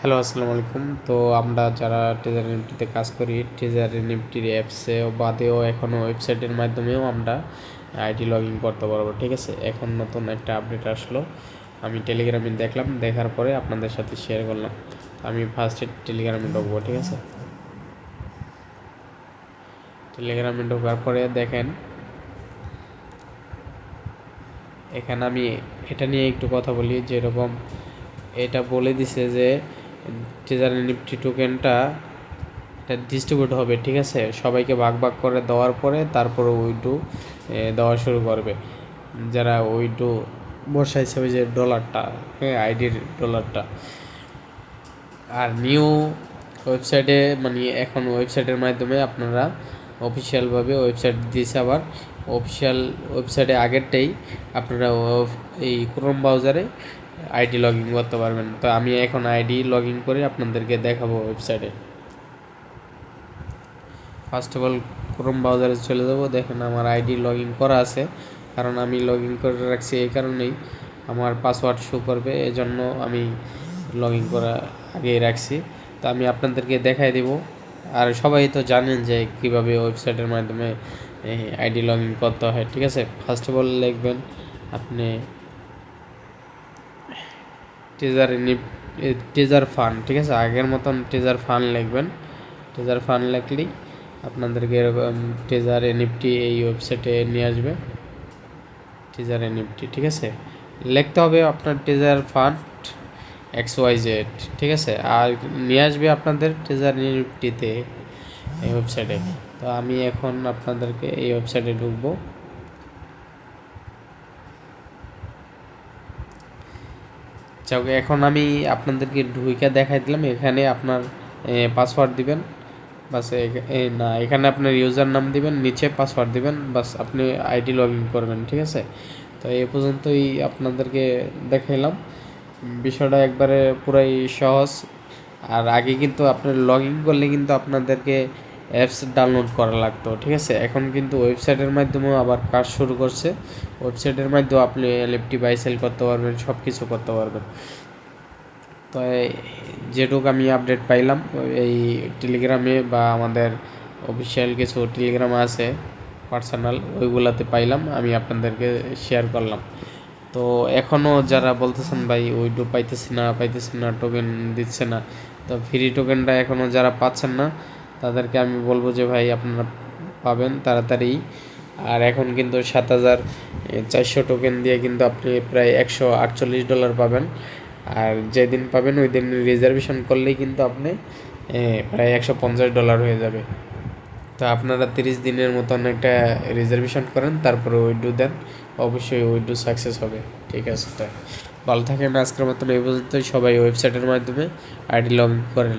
Hello, আসসালামু আলাইকুম। তো আমরা যারা ট্রেজার নিফটিতে কাজ করি ট্রেজার নিফটির অ্যাপসে বাদেও এখনও ওয়েবসাইটের মাধ্যমেও আমরা আইডি লগ ইন করতে পারব, ঠিক আছে? এখন নতুন একটা আপডেট আসলো। আমি টেলিগ্রামে দেখলাম, দেখার পরে আপনাদের সাথে শেয়ার করলাম। আমি ফার্স্টে টেলিগ্রামে ঢুকবো, ঠিক আছে? টেলিগ্রামে ঢোকার পরে দেখেন, এখানে আমি এটা নিয়ে একটু কথা বলি, যেরকম এটা বলে দিছে যে ট্রেজার নিফটি টোকেনটা ডিস্ট্রিবিউট হবে, ঠিক আছে? সবাইকে ভাগ ভাগ করে দেওয়ার পরে তারপরে উইডু দেওয়া শুরু করবে। যারা উইডু বর্ষা হিসাবে যে ডলারটা হ্যাঁ আইডির ডলারটা আর নিউ ওয়েবসাইটে মানে এখন ওয়েবসাইটের মাধ্যমে আপনারা অফিসিয়ালভাবে ওয়েবসাইট দিয়েছে আবার। অফিসিয়াল ওয়েবসাইটে আগেরটাই আপনারা এই ক্রোম ব্রাউজারে আইডি লগ ইন করতে পারবেন। তো আমি এখন আইডি লগ ইন করে আপনাদেরকে দেখাবো ওয়েবসাইটে ফার্স্ট অফ অল ক্রোম ব্রাউজারে চলে যাব। দেখেন আমার আইডি লগ ইন করা আছে। কারণ আমি লগ ইন করে রাখছি এই কারণেই আমার পাসওয়ার্ড শো করবে। এজন্য আমি লগ ইন করা আগেই রাখছি। তো আমি আপনাদেরকে দেখাই দেব। আর সবাই তো জানেন যে কীভাবে ওয়েবসাইটের মাধ্যমে আইডি লগ ইন করতে হয়, ঠিক আছে? ফার্স্ট অফ অল লিখবেন আপনি টেজার টেজার ফান ঠিক আছে? আগের মতন টেজার ফান লিখবেন। টেজার ফান লিখলেই আপনাদেরকে এরকম টেজার এনএফটি এই ওয়েবসাইটে নিয়ে আসবে। টেজার এনএফটি ঠিক আছে? লিখতে হবে আপনার টেজার ফান্ড এক্স ওয়াই জেড ঠিক আছে? আর নিয়ে আসবে আপনাদের টেজার এনএফটিতে এই ওয়েবসাইটে তো আমি এখন আপনাদেরকে এই ওয়েবসাইটে ঢুকবো। যাক এখন আমি আপনাদেরকে ঢুইকা দেখাই দিলাম, এখানে আপনার পাসওয়ার্ড দিবেন। বাস না, এখানে আপনার ইউজার নাম দিবেন, নিচে পাসওয়ার্ড দিবেন, বাস, আপনি আইডি লগ ইন করবেন, ঠিক আছে? তো এ পর্যন্তই আপনাদেরকে দেখাইলাম। বিষয়টা একবারে পুরাই সহজ। আর আগে কিন্তু আপনার লগ ইন করলে কিন্তু আপনাদেরকে অ্যাপস ডাউনলোড করা লাগতো, ঠিক আছে? এখন কিন্তু ওয়েবসাইটের মাধ্যমেও আবার কাজ শুরু করছে। ওয়েবসাইটের মাধ্যমেও আপনি এলএফটি বাই সেল করতে পারবেন সব কিছু করতে পারবেন। তো যেটুকু আমি আপডেট পাইলাম, এই টেলিগ্রামে বা আমাদের অফিসিয়াল কিছু টেলিগ্রাম আছে পার্সোনাল ওইগুলাতে পাইলাম, আমি আপনাদেরকে শেয়ার করলাম। তো এখনও যারা বলতেছেন, ভাই ওইটু পাইতেছি না পাইতেছি না টোকেন দিচ্ছে না। তো ফ্রি টোকেনটা এখনও যারা পাচ্ছেন না তাদেরকে আমি বলব যে, ভাই, আপনারা পাবেন তাড়াতাড়ি। আর এখন কিন্তু সাত হাজার চারশো টোকেন দিয়ে কিন্তু আপনি প্রায় একশো আটচল্লিশ ডলার পাবেন। আর যেদিন পাবেন ওই দিন রিজার্ভেশন করলেই কিন্তু আপনি প্রায় একশো পঞ্চাশ ডলার হয়ে যাবে। তো আপনারা তিরিশ দিনের মতন একটা রিজার্ভেশন করেন, তারপরে উইডু দেন। অবশ্যই উইডু সাকসেস হবে। ঠিক আছে ভালো থাকেন, আজকের মতন এই পর্যন্তই। সবাই ওয়েবসাইটের মাধ্যমে আইডি লগ ইন করেন